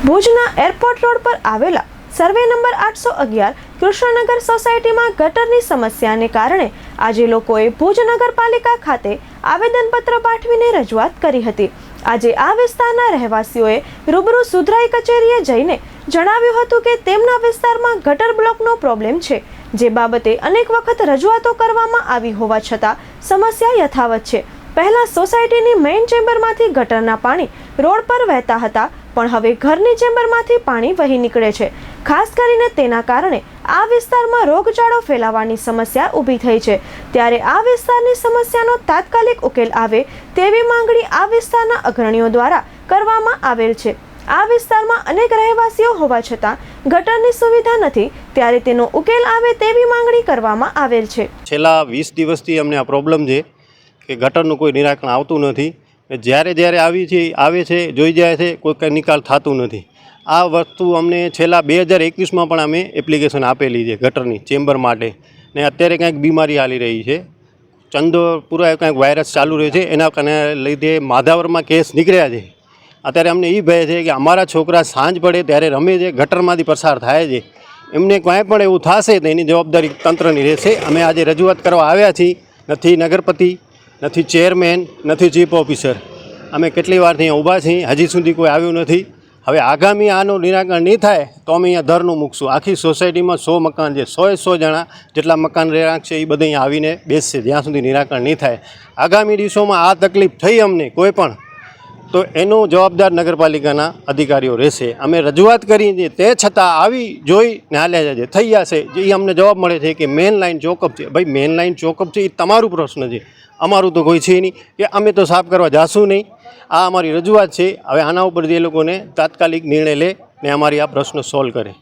ભુજના airport road પર આવેલા સર્વે નંબર આઠસો અગિયાર કૃષ્ણનગર સોસાયટીમાં ગટરની સમસ્યાને કારણે આજે લોકોએ ભુજ નગરપાલિકા ખાતે આવેદનપત્ર પાઠવીને રજૂઆત કરી હતી. આજે આ વિસ્તારના રહેવાસીઓએ રૂબરૂ સુધરાઈ કચેરીએ જઈને જણાવ્યું હતું કે તેમના વિસ્તારમાં ગટર બ્લોકનો પ્રોબ્લેમ છે, જે બાબતે અનેક વખત રજૂઆતો કરવામાં આવી હોવા છતાં સમસ્યા યથાવત છે. પહેલા સોસાયટીની મેઇન ચેમ્બરમાંથી ગટરના પાણી રોડ પર વહેતા હતા પણ હવે ઘરની ચેમ્બરમાંથી પાણી વહી નીકળે છે. ખાસ કરીને તેના કારણે આ વિસ્તારમાં રોગચાળો ફેલાવાની સમસ્યા ઊભી થઈ છે. ત્યારે આ વિસ્તારની સમસ્યાનો તાત્કાલિક ઉકેલ આવે તેવી માંગણી આ વિસ્તારના અગ્રણીઓ દ્વારા કરવામાં આવેલ છે. આ વિસ્તારમાં અનેક રહેવાસીઓ હોવા છતાં ગટરની સુવિધા નથી, ત્યારે તેનો ઉકેલ આવે તેવી માંગણી કરવામાં આવેલ છે. છેલ્લા વીસ દિવસથી અમને આ પ્રોબ્લેમ છે કે ગટરનું કોઈ નિરાકરણ આવતું નથી. જ્યારે જ્યારે આવી છે, આવે છે, જોઈ જાય છે, કોઈ કંઈ નિકાલ થતું નથી. આ વસ્તુ અમને છેલ્લા બે હજાર એકવીસમાં પણ અમે એપ્લિકેશન આપેલી છે ગટરની ચેમ્બર માટે. ને અત્યારે કંઈક બીમારી હાલી રહી છે. ચંદો પૂરા કંઈક વાયરસ ચાલુ રહ્યો છે, એના કારણે લીધે માધાવરમાં કેસ નીકળ્યા છે. અત્યારે અમને એ ભય છે કે અમારા છોકરા સાંજ પડે ત્યારે રમે છે, ગટરમાંથી પસાર થાય છે. એમને કાંઈ પણ એવું થશે તો એની જવાબદારી તંત્રની રહેશે. અમે આજે રજૂઆત કરવા આવ્યા છીએ. નથી નગરપતિ, નથી ચેરમેન નથી ચીફ ઓફિસર અમે કેટલી વારથી અહીંયા ઊભા છીએ, હજી સુધી કોઈ આવ્યું નથી. હવે આગામી આનું નિરાકરણ નહીં થાય, તો અમે અહીંયા ધરનું મૂકશું. આખી સોસાયટીમાં સો મકાન છે, સોએ સો જણા જેટલા મકાન રહેણાંક છે એ બધા અહીંયા આવીને બેસશે, જ્યાં સુધી નિરાકરણ નહીં થાય. આગામી દિવસોમાં આ તકલીફ થઈ અમને, કોઈ પણ. તો એનો જવાબદાર નગરપાલિકાના અધિકારીઓ રહેશે. અમે રજૂઆત કરી તે છતાં આવી જોઈ ને હાલ્યા જાય થઈ જશે ઈ અમને જવાબ મળે છે કે મેન લાઇન ચોકઅપ છે. ભાઈ મેન લાઇન ચોકઅપ છે એ તમારું પ્રશ્ન છે. અમારું તો કોઈ છે નહીં કે અમે તો સાફ કરવા જાશું નહીં. આ અમારી રજૂઆત છે. હવે આના ઉપર જે લોકોને તાત્કાલિક નિર્ણય લે ને અમારી આ પ્રશ્ન સોલ્વ કરે.